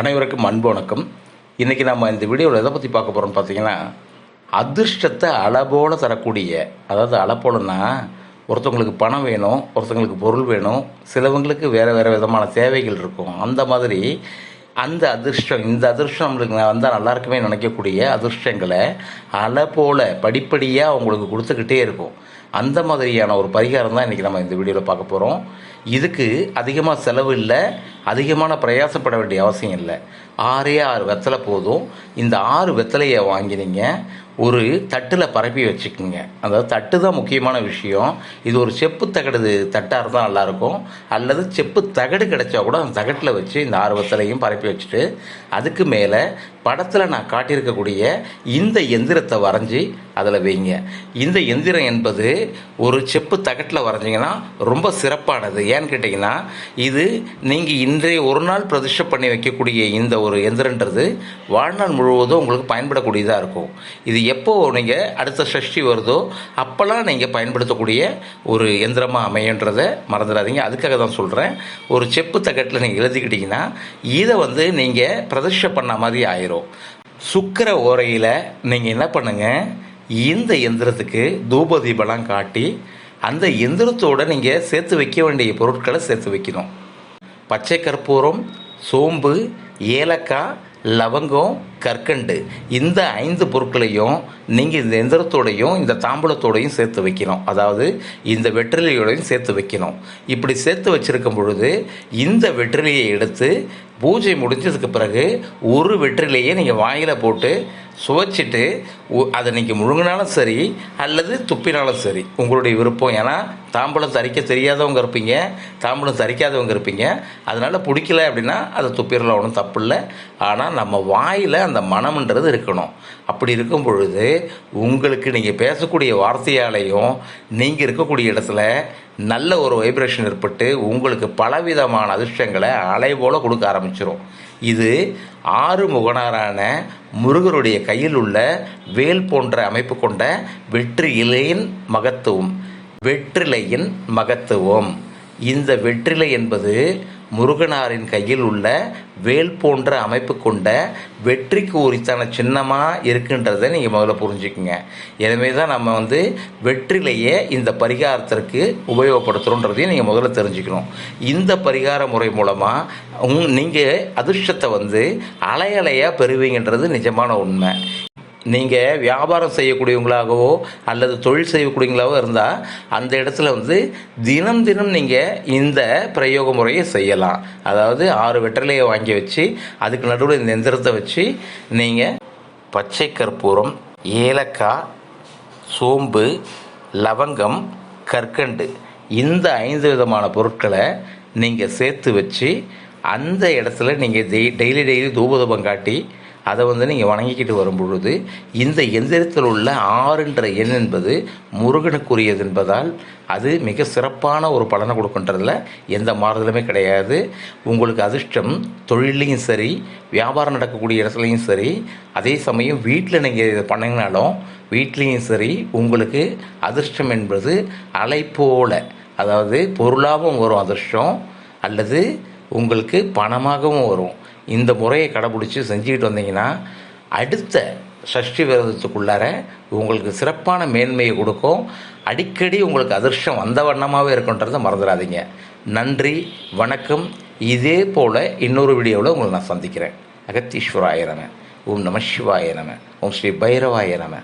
அனைவருக்கும் அன்பு வணக்கம். இன்றைக்கி நம்ம இந்த வீடியோவில் எதை பற்றி பார்க்க போகிறோம்னு பார்த்தீங்கன்னா அதிர்ஷ்டத்தை அளபோல தரக்கூடிய அதாவது அளப்போலன்னா ஒருத்தவங்களுக்கு பணம் வேணும் ஒருத்தவங்களுக்கு பொருள் வேணும் சிலவங்களுக்கு வேறு வேறு விதமான தேவைகள் இருக்கும். அந்த மாதிரி அந்த அதிர்ஷ்டம் இந்த அதிர்ஷ்டம் நம்மளுக்கு வந்தால் நல்லா இருக்குமே நினைக்கக்கூடிய அதிர்ஷ்டங்களை அலை படிப்படியாக அவங்களுக்கு கொடுத்துக்கிட்டே இருக்கும். அந்த மாதிரியான ஒரு பரிகாரம் தான் இன்றைக்கி நம்ம இந்த வீடியோவில் பார்க்க போகிறோம் இதுக்கு அதிகமாக செலவு இல்லை அதிகமான பிரயாசப்பட வேண்டிய அவசியம் இல்லை. ஆறே ஆறு வெத்தலை போதும். இந்த ஆறு வெத்தலையை வாங்கினீங்க. ஒரு தட்டில் பரப்பி வச்சுக்கோங்க. அதாவது தட்டு தான் முக்கியமான விஷயம். இது ஒரு செப்பு தகடு தட்டாக இருந்தால் நல்லாயிருக்கும். அல்லது செப்பு தகடு கிடைச்சா கூட அந்த தகட்டில் வச்சு இந்த ஆர்வத்திலையும் பரப்பி வச்சுட்டு அதுக்கு மேலே படத்தில் நான் காட்டியிருக்கக்கூடிய இந்த எந்திரத்தை வரைஞ்சி அதில் வைங்க. இந்த எந்திரம் என்பது ஒரு செப்பு தகட்டில் வரைஞ்சிங்கன்னா ரொம்ப சிறப்பானது. ஏன்னு கேட்டிங்கன்னா இது நீங்கள் இன்றைய ஒரு நாள் பிரதிஷ்டை பண்ணி வைக்கக்கூடிய இந்த ஒரு எந்திரன்றது வாழ்நாள் முழுவதும் உங்களுக்கு பயன்படக்கூடியதாக இருக்கும். இது எப்போ நீங்கள் அடுத்த சஷ்டி வருதோ அப்போல்லாம் நீங்கள் பயன்படுத்தக்கூடிய ஒரு எந்திரமாக அமையன்றதை மறந்துடாதீங்க. அதுக்காக தான் சொல்கிறேன் ஒரு செப்பு தகட்டில் நீங்கள் எழுதிக்கிட்டிங்கன்னா இதை வந்து நீங்கள் பிரதிஷ்டை பண்ண மாதிரி ஆயிரும். சுக்கர ஓரையில் நீங்கள் என்ன பண்ணுங்கள் இந்த எந்திரத்துக்கு தூப தீபம்லாம் காட்டி அந்த எந்திரத்தோடு நீங்கள் சேர்த்து வைக்க வேண்டிய பொருட்களை சேர்த்து வைக்கணும். பச்சை கற்பூரம் சோம்பு ஏலக்காய் லவங்கம் கற்கண்டு. இந்த ஐந்து பொருட்களையும் நீங்கள் இந்த எந்திரத்தோடையும் இந்த தாம்பூலத்தோடையும் சேர்த்து வைக்கணும். அதாவது இந்த வெற்றிலையோடையும் சேர்த்து வைக்கணும். இப்படி சேர்த்து வச்சுருக்கும் பொழுது இந்த வெற்றிலையை எடுத்து பூஜை முடிஞ்சதுக்கு பிறகு ஒரு வெற்றிலையை நீங்கள் வாயில் போட்டு சுவைச்சிட்டு அதை நீங்கள் முழுங்கினாலும் சரி அல்லது துப்பினாலும் சரி உங்களுடைய விருப்பம். ஏன்னா தாம்பூலம் தரிக்க தெரியாதவங்க இருப்பீங்க தாம்பூலம் தரிக்காதவங்க இருப்பீங்க. அதனால் பிடிக்கல அப்படின்னா அதை துப்பிடலாம். ஒன்றும் தப்பு இல்லை. ஆனால் நம்ம வாயில் அந்த மனம்ன்றது இருக்கணும். அப்படி இருக்கும் பொழுது உங்களுக்கு நீங்கள் பேசக்கூடிய வார்த்தையாலையும் நீங்கள் இருக்கக்கூடிய இடத்துல நல்ல ஒரு வைப்ரேஷன் ஏற்பட்டு உங்களுக்கு பலவிதமான அதிர்ஷ்டங்களை அலை போல கொடுக்க ஆரம்பிச்சிடும் இது ஆறு முகனாரான முருகருடைய கையில் உள்ள வேல் போன்ற அமைப்பு கொண்ட வெற்றி இலையின் மகத்துவம் வெற்றிலையின் மகத்துவம். இந்த வெற்றிலை என்பது முருகனாரின் கையில் உள்ள வேல் போன்ற அமைப்பு கொண்ட வெற்றிக்கு உரித்தான சின்னமாக இருக்குன்றதை நீங்கள் முதல்ல புரிஞ்சுக்குங்க. எனவே தான் நம்ம வந்து வெற்றிலேயே இந்த பரிகாரத்திற்கு உபயோகப்படுத்துகிறோன்றதையும் நீங்கள் முதல்ல தெரிஞ்சுக்கணும். இந்த பரிகார முறை மூலமாக உங் நீங்கள் அதிர்ஷ்டத்தை வந்து அலையலையாக பெறுவீங்கன்றது நிஜமான உண்மை. நீங்கள் வியாபாரம் செய்யக்கூடியவங்களாகவோ அல்லது தொழில் செய்யக்கூடியவங்களாகவோ இருந்தால் அந்த இடத்துல வந்து தினம் தினம் நீங்கள் இந்த பிரயோக முறையை செய்யலாம். அதாவது ஆறு வெற்றிலையை வாங்கி வச்சு அதுக்கு நடுவில் இந்த எந்திரத்தை வச்சு நீங்கள் பச்சை கற்பூரம் ஏலக்காய் சோம்பு லவங்கம் கற்கண்டு இந்த ஐந்து விதமான பொருட்களை நீங்கள் சேர்த்து வச்சு அந்த இடத்துல நீங்கள் டெய் டெய்லி டெய்லி தூபதூபம் காட்டி அதை வந்து நீங்கள் வணங்கிக்கிட்டு வரும் பொழுது இந்த எந்திரத்தில் உள்ள ஆறுன்ற எண் என்பது முருகனுக்குரியது என்பதால் அது மிக சிறப்பான ஒரு பலனை கொடுக்குன்றதில் எந்த மாறுதலுமே கிடையாது. உங்களுக்கு அதிர்ஷ்டம் தொழிலையும் சரி வியாபாரம் நடக்கக்கூடிய இடத்துலையும் சரி அதே சமயம் வீட்டில் நீங்கள் இதை பண்ணிங்கனாலும் வீட்லேயும் சரி உங்களுக்கு அதிர்ஷ்டம் என்பது அலை போல அதாவது பொருளாகவும் வரும் அதிர்ஷ்டம் அல்லது உங்களுக்கு பணமாகவும் வரும். இந்த முறையை கடைபிடிச்சி செஞ்சுக்கிட்டு வந்தீங்கன்னா அடுத்த சஷ்டி விரதத்துக்குள்ளார உங்களுக்கு சிறப்பான மேன்மையை கொடுக்கும். அடிக்கடி உங்களுக்கு அதிர்ஷ்டம் வந்த வண்ணமாகவே இருக்குன்றதை மறந்துடாதீங்க. நன்றி வணக்கம். இதே போல் இன்னொரு வீடியோவில் உங்களை நான் சந்திக்கிறேன். அகத்தீஸ்வராய நம. ஓம் நம சிவாய நம. ஓம் ஸ்ரீ பைரவாய நம.